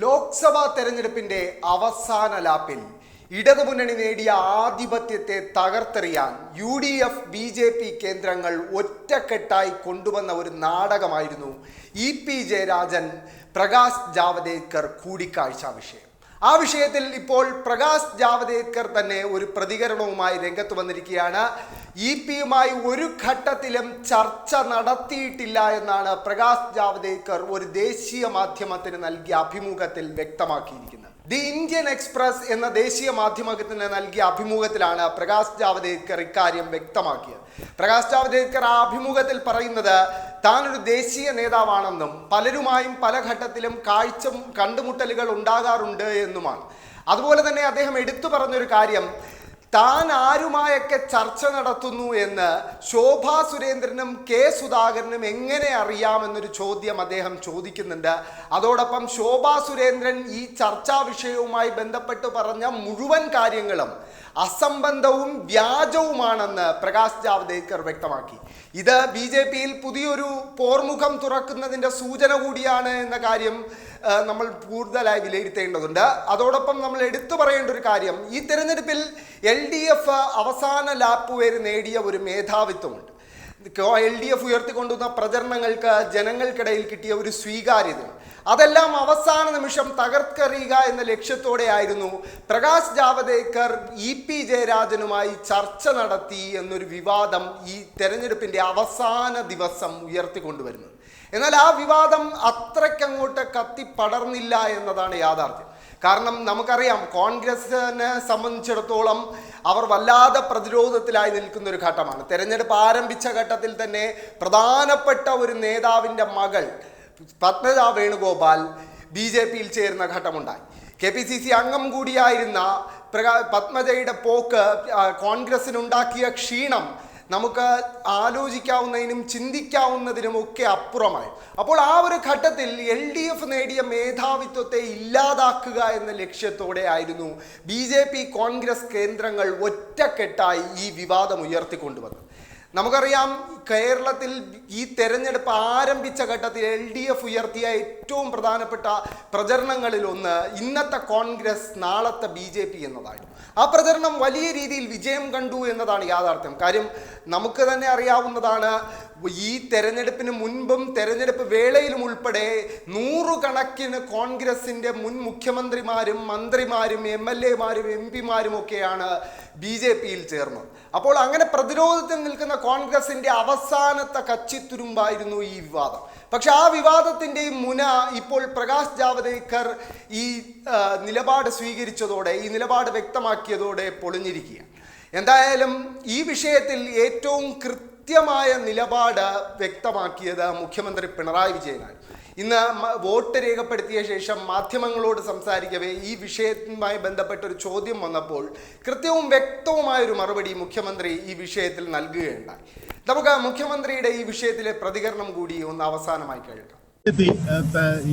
ലോക്സഭാ തെരഞ്ഞെടുപ്പിന്റെ അവസാന ലാപ്പിൽ ഇടതുമുന്നണി നേടിയ ആധിപത്യത്തെ തകർത്തെറിയാൻ U D F B J P കേന്ദ്രങ്ങൾ ഒറ്റക്കെട്ടായി കൊണ്ടുവന്ന ഒരു നാടകമായിരുന്നു ഇ പി ജയരാജൻ പ്രകാശ് ജാവദേക്കർ കൂടിക്കാഴ്ച വിഷയം. ആ വിഷയത്തിൽ ഇപ്പോൾ പ്രകാശ് ജാവദേക്കർ തന്നെ ഒരു പ്രതികരണവുമായി രംഗത്ത് വന്നിരിക്കുകയാണ്. ഇ പിയുമായി ഒരു ഘട്ടത്തിലും ചർച്ച നടത്തിയിട്ടില്ല എന്നാണ് പ്രകാശ് ജാവ്ദേക്കർ ഒരു ദേശീയ മാധ്യമത്തിന് നൽകിയ അഭിമുഖത്തിൽ വ്യക്തമാക്കിയിരിക്കുന്നത്. ദി ഇന്ത്യൻ എക്സ്പ്രസ് എന്ന ദേശീയ മാധ്യമത്തിന് നൽകിയ അഭിമുഖത്തിലാണ് പ്രകാശ് ജാവ്ദേക്കർ ഇക്കാര്യം വ്യക്തമാക്കിയത്. പ്രകാശ് ജാവ്ദേക്കർ ആ അഭിമുഖത്തിൽ പറയുന്നത് താനൊരു ദേശീയ നേതാവാണെന്നും പലരുമായും പല ഘട്ടത്തിലും കാഴ്ച കണ്ടുമുട്ടലുകൾ ഉണ്ടാകാറുണ്ട് എന്നുമാണ്. അതുപോലെ തന്നെ അദ്ദേഹം എടുത്തു പറഞ്ഞൊരു കാര്യം താൻ ആരുമായൊക്കെ ചർച്ച നടത്തുന്നു എന്ന് ശോഭാ സുരേന്ദ്രനും കെ സുധാകരനും എങ്ങനെ അറിയാമെന്നൊരു ചോദ്യം അദ്ദേഹം ചോദിക്കുന്നുണ്ട്. അതോടൊപ്പം ശോഭാ സുരേന്ദ്രൻ ഈ ചർച്ചാ വിഷയവുമായി ബന്ധപ്പെട്ട് പറഞ്ഞ മുഴുവൻ കാര്യങ്ങളും അസംബന്ധവും വ്യാജവുമാണെന്ന് പ്രകാശ് ജാവ്ദേക്കർ വ്യക്തമാക്കി. ഇത് ബി ജെ പിയിൽ പുതിയൊരു പോർമുഖം തുറക്കുന്നതിന്റെ സൂചന കൂടിയാണ് എന്ന കാര്യം നമ്മൾ കൂടുതലായി വിലയിരുത്തേണ്ടതുണ്ട്. അതോടൊപ്പം നമ്മൾ എടുത്തു പറയേണ്ട ഒരു കാര്യം ഈ തിരഞ്ഞെടുപ്പിൽ എൽ ഡി എഫ് അവസാന ലാപ്പ് വരെ നേടിയ ഒരു മേധാവിത്വമുണ്ട്. എൽ ഡി എഫ് ഉയർത്തിക്കൊണ്ടുവന്ന പ്രചരണങ്ങൾക്ക് ജനങ്ങൾക്കിടയിൽ കിട്ടിയ ഒരു സ്വീകാര്യത. അതെല്ലാം അവസാന നിമിഷം തകർത്തെറിയുക എന്ന ലക്ഷ്യത്തോടെ ആയിരുന്നു പ്രകാശ് ജാവദേക്കർ ഇ പി ജയരാജനുമായി ചർച്ച നടത്തി എന്നൊരു വിവാദം ഈ തെരഞ്ഞെടുപ്പിന്റെ അവസാന ദിവസം ഉയർത്തിക്കൊണ്ടുവരുന്നത്. എന്നാൽ ആ വിവാദം അത്രയ്ക്കങ്ങോട്ട് കത്തി പടർന്നില്ല എന്നതാണ് യാഥാർത്ഥ്യം. കാരണം നമുക്കറിയാം കോൺഗ്രസിനെ സംബന്ധിച്ചിടത്തോളം അവർ വല്ലാതെ പ്രതിരോധത്തിലായി നിൽക്കുന്ന ഒരു ഘട്ടമാണ്. തെരഞ്ഞെടുപ്പ് ആരംഭിച്ച ഘട്ടത്തിൽ തന്നെ പ്രധാനപ്പെട്ട ഒരു നേതാവിന്റെ മകൾ പത്മജ വേണുഗോപാൽ ബി ജെ പിയിൽ ചേരുന്ന ഘട്ടമുണ്ടായി. കെ പി സി സി അംഗം കൂടിയായിരുന്ന പ്രകാ പത്മജയുടെ പോക്ക് കോൺഗ്രസിനുണ്ടാക്കിയ ക്ഷീണം നമുക്ക് ആലോചിക്കാവുന്നതിനും ചിന്തിക്കാവുന്നതിനും ഒക്കെ അപ്പുറമായി. അപ്പോൾ ആ ഒരു ഘട്ടത്തിൽ എൽ ഡി എഫ് നേടിയ മേധാവിത്വത്തെ ഇല്ലാതാക്കുക എന്ന ലക്ഷ്യത്തോടെ ആയിരുന്നു ബി ജെ പി കോൺഗ്രസ് കേന്ദ്രങ്ങൾ ഒറ്റക്കെട്ടായി ഈ വിവാദം ഉയർത്തിക്കൊണ്ടുവന്നത്. നമുക്കറിയാം കേരളത്തിൽ ഈ തെരഞ്ഞെടുപ്പ് ആരംഭിച്ച ഘട്ടത്തിൽ എൽ ഡി എഫ് ഉയർത്തിയ ഏറ്റവും പ്രധാനപ്പെട്ട പ്രചരണങ്ങളിൽ ഒന്ന് ഇന്നത്തെ കോൺഗ്രസ് നാളത്തെ ബി ജെ പി എന്നതായിരുന്നു. ആ പ്രചരണം വലിയ രീതിയിൽ വിജയം കണ്ടു എന്നതാണ് യാഥാർത്ഥ്യം. കാര്യം നമുക്ക് തന്നെ അറിയാവുന്നതാണ് ഈ തെരഞ്ഞെടുപ്പിന് മുൻപും തെരഞ്ഞെടുപ്പ് വേളയിലും ഉൾപ്പെടെ നൂറുകണക്കിന് കോൺഗ്രസിന്റെ മുൻ മുഖ്യമന്ത്രിമാരും മന്ത്രിമാരും എം എൽ എമാരും എം പിമാരും ഒക്കെയാണ് ബി ജെ പിയിൽ ചേർന്നത് അപ്പോൾ അങ്ങനെ പ്രതിരോധത്തിൽ നിൽക്കുന്ന കോൺഗ്രസിന്റെ അവസാനത്തെ കച്ചിത്തുരുമ്പായിരുന്നു ഈ വിവാദം. പക്ഷെ ആ വിവാദത്തിന്റെ മുന ഇപ്പോൾ പ്രകാശ് ജാവദേക്കർ ഈ നിലപാട് സ്വീകരിച്ചതോടെ ഈ നിലപാട് വ്യക്തമാക്കിയതോടെ പൊളിഞ്ഞിരിക്കുകയാണ്. എന്തായാലും ഈ വിഷയത്തിൽ ഏറ്റവും കൃത്യമായ നിലപാട് വ്യക്തമാക്കിയത് മുഖ്യമന്ത്രി പിണറായി വിജയനാണ്. ഇന്ന് വോട്ട് രേഖപ്പെടുത്തിയ ശേഷം മാധ്യമങ്ങളോട് സംസാരിക്കവേ ഈ വിഷയവുമായി ബന്ധപ്പെട്ട ഒരു ചോദ്യം വന്നപ്പോൾ കൃത്യവും വ്യക്തവുമായ ഒരു മറുപടി മുഖ്യമന്ത്രി ഈ വിഷയത്തിൽ നൽകുകയുണ്ടായി. നമുക്ക് മുഖ്യമന്ത്രിയുടെ ഈ വിഷയത്തിലെ പ്രതികരണം കൂടി ഒന്ന് അവസാനമായി കേൾക്കാം. എത്തി.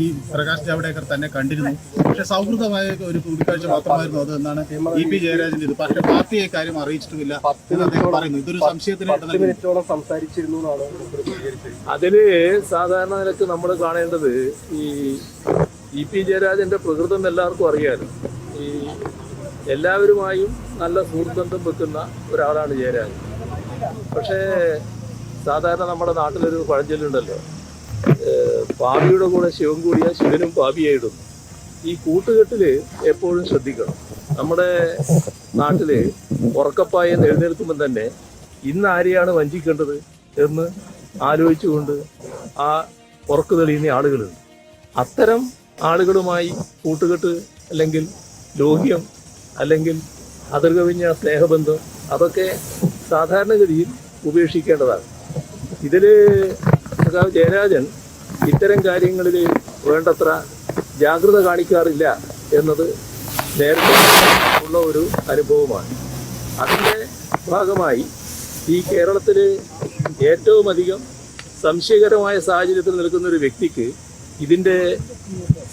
ഈ പ്രകാശ് ജാവ്ദേക്കർ തന്നെ കണ്ടിരുന്നു. പക്ഷെ സൗഹൃദമായ ഒരു കൂടിക്കാഴ്ച മാത്രമായിരുന്നു അത് എന്നാണ് ഇ പി ജയരാജന്റെ ഇത്. പക്ഷെ പാർട്ടിയെ കാര്യം അറിയിച്ചിട്ടുമില്ല എന്ന് അദ്ദേഹം പറയുന്നു. ഇതൊരു സംശയത്തിന് സംസാരിച്ചിരുന്നു അതിൽ സാധാരണ നിലയ്ക്ക് നമ്മൾ കാണേണ്ടത് ഈ ഇ പി ജയരാജന്റെ പ്രകൃതം എല്ലാവർക്കും അറിയാലോ. ഈ എല്ലാവരുമായും നല്ല സുഹൃത്ബന്ധം വെക്കുന്ന ഒരാളാണ് ജയരാജൻ. പക്ഷേ സാധാരണ നമ്മുടെ നാട്ടിലൊരു പഴഞ്ചൊല്ലുണ്ടല്ലോ. പാപിയുടെ കൂടെ ശിവൻ കൂടിയ ശിവനും പാപിയായിടുന്നു. ഈ കൂട്ടുകെട്ടിൽ എപ്പോഴും ശ്രദ്ധിക്കണം. നമ്മുടെ നാട്ടിൽ ഉറക്കപ്പായ എഴുന്നേൽക്കുമ്പോൾ തന്നെ ഇന്ന് ആരെയാണ് വഞ്ചിക്കേണ്ടത് എന്ന് ആലോചിച്ചുകൊണ്ട് ആ ഉറക്കു തെളിയുന്ന ആളുകളുണ്ട്. അത്തരം ആളുകളുമായി കൂട്ടുകെട്ട് അല്ലെങ്കിൽ ലോഹ്യം അല്ലെങ്കിൽ അതിർകവിഞ്ഞ സ്നേഹബന്ധം അതൊക്കെ സാധാരണഗതിയിൽ ഉപേക്ഷിക്കേണ്ടതാണ്. സഖാവ് ജയരാജൻ ഇത്തരം കാര്യങ്ങളിൽ വേണ്ടത്ര ജാഗ്രത കാണിക്കാറില്ല എന്നത് നേരത്തെ ഉള്ള ഒരു അനുഭവമാണ്. അതിന്റെ ഭാഗമായി ഈ കേരളത്തിൽ ഏറ്റവും അധികം സംശയകരമായ സാഹചര്യത്തിൽ നിൽക്കുന്ന ഒരു വ്യക്തിക്ക് ഇതിന്റെ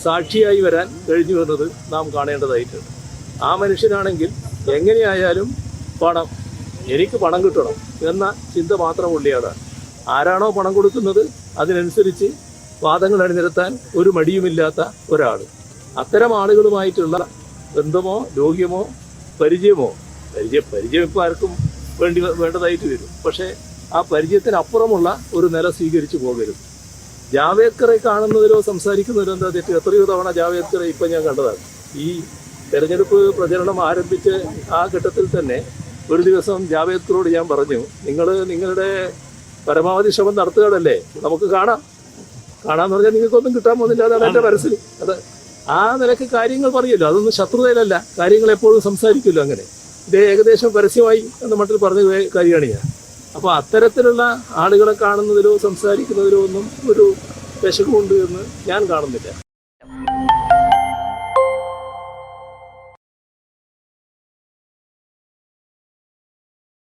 സാക്ഷിയായി വരാൻ കഴിഞ്ഞു എന്നത് നാം കാണേണ്ടതായിട്ടുണ്ട്. ആ മനുഷ്യനാണെങ്കിൽ എങ്ങനെയായാലും പണം എനിക്ക് പണം കിട്ടണം എന്ന ചിന്ത മാത്രം ഉള്ളിയാണ്. ആരാണോ പണം കൊടുക്കുന്നത് അതിനനുസരിച്ച് വാദങ്ങൾ അണിനിരത്താൻ ഒരു മടിയുമില്ലാത്ത ഒരാൾ അത്തരം ആളുകളുമായിട്ടുള്ള ബന്ധമോ രോഗ്യമോ പരിചയമോ പരിചയ പരിചയം ഇപ്പോൾ ആർക്കും വേണ്ടി വേണ്ടതായിട്ട് വരും. പക്ഷേ ആ പരിചയത്തിനപ്പുറമുള്ള ഒരു നില സ്വീകരിച്ചു പോകരുത്. ജാവേദ്കറെ കാണുന്നതിലോ സംസാരിക്കുന്നതിലോ എന്താ തെറ്റ്? എത്രയോ തവണ ജാവേദ്കറെ ഇപ്പം ഞാൻ കണ്ടതാണ്. ഈ തെരഞ്ഞെടുപ്പ് പ്രചരണം ആരംഭിച്ച് ആ ഘട്ടത്തിൽ തന്നെ ഒരു ദിവസം ജാവേദ്കറോട് ഞാൻ പറഞ്ഞു നിങ്ങൾ നിങ്ങളുടെ പരമാവധി ശ്രമം നടത്തുകയാണല്ലേ? നമുക്ക് കാണാം. കാണാന്ന് പറഞ്ഞാൽ നിങ്ങൾക്കൊന്നും കിട്ടാൻ പോകുന്നില്ല. അതാണ് എന്റെ മനസ്സിൽ. അത് ആ നിലയ്ക്ക് കാര്യങ്ങൾ പറയുമല്ലോ അതൊന്നും ശത്രുതയിലല്ല. കാര്യങ്ങൾ എപ്പോഴും സംസാരിക്കുമല്ലോ അങ്ങനെ. ഇത് ഏകദേശം പരസ്യമായി എന്ന മട്ടിൽ പറഞ്ഞ കാര്യമാണ് ഞാൻ. അപ്പോൾ അത്തരത്തിലുള്ള ആളുകളെ കാണുന്നതിലോ സംസാരിക്കുന്നതിലോ ഒന്നും ഒരു വിശക്കുണ്ട് എന്ന് ഞാൻ കാണുന്നില്ല.